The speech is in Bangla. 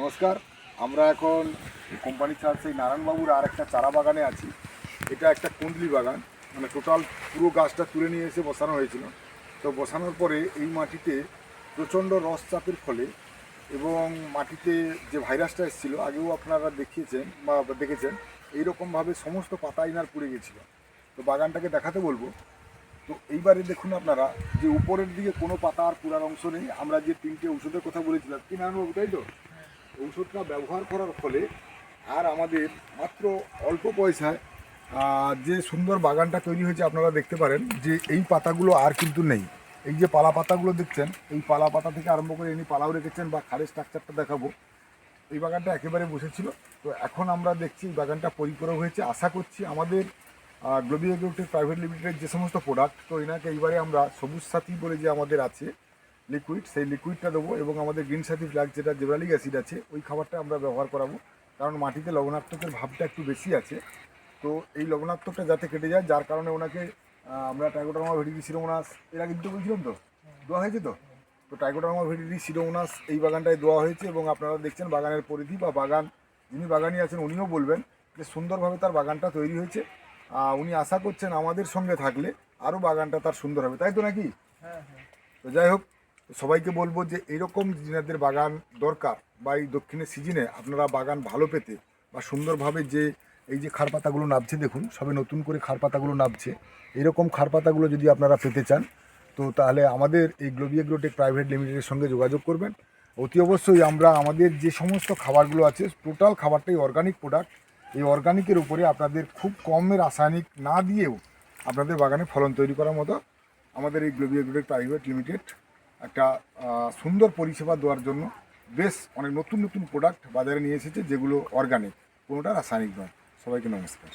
নমস্কার, আমরা এখন কোম্পানি ছাড় সেই নারায়ণবাবুর আর একটা চারা বাগানে আছি। এটা একটা কুন্দলি বাগান মানে টোটাল পুরো গাছটা তুলে নিয়ে এসে বসানো হয়েছিল। তো বসানোর পরে এই মাটিতে প্রচণ্ড রস চাপের ফলে এবং মাটিতে যে ভাইরাসটা এসেছিল, আগেও আপনারা দেখিয়েছেন বা দেখেছেন, এইরকমভাবে সমস্ত পাতা ইনার পুড়ে গেছিল। তো বাগানটাকে দেখাতে বলব। তো এইবারে দেখুন আপনারা, যে উপরের দিকে কোনো পাতা আর পুরার অংশ নেই, আমরা যে তিনটে ওষুধের কথা বলেছিলাম, কি নারায়ণবাবু, তাই তো? ঔষধটা ব্যবহার করার ফলে আর আমাদের মাত্র অল্প পয়সায় যে সুন্দর বাগানটা তৈরি হয়েছে আপনারা দেখতে পারেন, যে এই পাতাগুলো আর কিন্তু নেই। এই যে পালা পাতাগুলো দেখছেন, এই পালা পাতা থেকে আরম্ভ করে এমনি পালাও রেখেছেন বা খাড়ের স্ট্রাকচারটা দেখাবো। এই বাগানটা একেবারে বসেছিল। তো এখন আমরা দেখছি এই বাগানটা পরিপূরক হয়েছে। আশা করছি আমাদের গ্লোবি এগ্রোটেক প্রাইভেট লিমিটেডের যে সমস্ত প্রোডাক্ট তো এনাকে এইবারে আমরা সবুজ সাথী বলে যে আমাদের আছে লিকুইড সেই লিকুইডটা দেবো এবং আমাদের গ্রিন সাথী ফ্ল্যাগ যেটা জেব্রালিক অ্যাসিড আছে ওই খাবারটা আমরা ব্যবহার করাবো। কারণ মাটিতে লবণাক্তকের ভাবটা একটু বেশি আছে। তো এই লবণাক্তকটা যাতে কেটে যায় যার কারণে ওনাকে আমরা টাইগোডার্মা ভেরিডি সিরোমোনাস এর আগে দিতে বলছিলাম তো? দেওয়া হয়েছে তো? তো টাইগোডার্মা ভেরিডি সিরোমোনাস এই বাগানটায় দেওয়া হয়েছে এবং আপনারা দেখছেন বাগানের পরিধি বা বাগান যিনি বাগানি আছেন উনিও বলবেন যে সুন্দরভাবে তার বাগানটা তৈরি হয়েছে। উনি আশা করছেন আমাদের সঙ্গে থাকলে আরও বাগানটা তার সুন্দর হবে। তাই তো নাকি? তো যাই হোক সবাইকে বলব যে এরকম যিনাদের বাগান দরকার বা এই দক্ষিণের সিজনে আপনারা বাগান ভালো পেতে বা সুন্দরভাবে যে এই যে খার পাতাগুলো নাবছে দেখুন, সবে নতুন করে খার পাতাগুলো নাবছে। এরকম খার পাতাগুলো যদি আপনারা পেতে চান, তো তাহলে আমাদের এই গ্লোবি এগ্রোটেক প্রাইভেট লিমিটেডের সঙ্গে যোগাযোগ করবেন। অতি অবশ্যই আমরা আমাদের যে সমস্ত খাবারগুলো আছে, টোটাল খাবারটাই অর্গানিক প্রোডাক্ট। এই অর্গানিকের উপরে আপনাদের খুব কমের রাসায়নিক না দিয়েও আপনাদের বাগানে ফলন তৈরি করার মতো আমাদের এই গ্লোবি এগ্রোটেক প্রাইভেট লিমিটেড একটা সুন্দর পরিষেবা দেওয়ার জন্য বেশ অনেক নতুন নতুন প্রোডাক্ট বাজারে নিয়ে এসেছে যেগুলো অর্গানিক কোনোটা রাসায়নিক নয়। সবাইকে নমস্কার।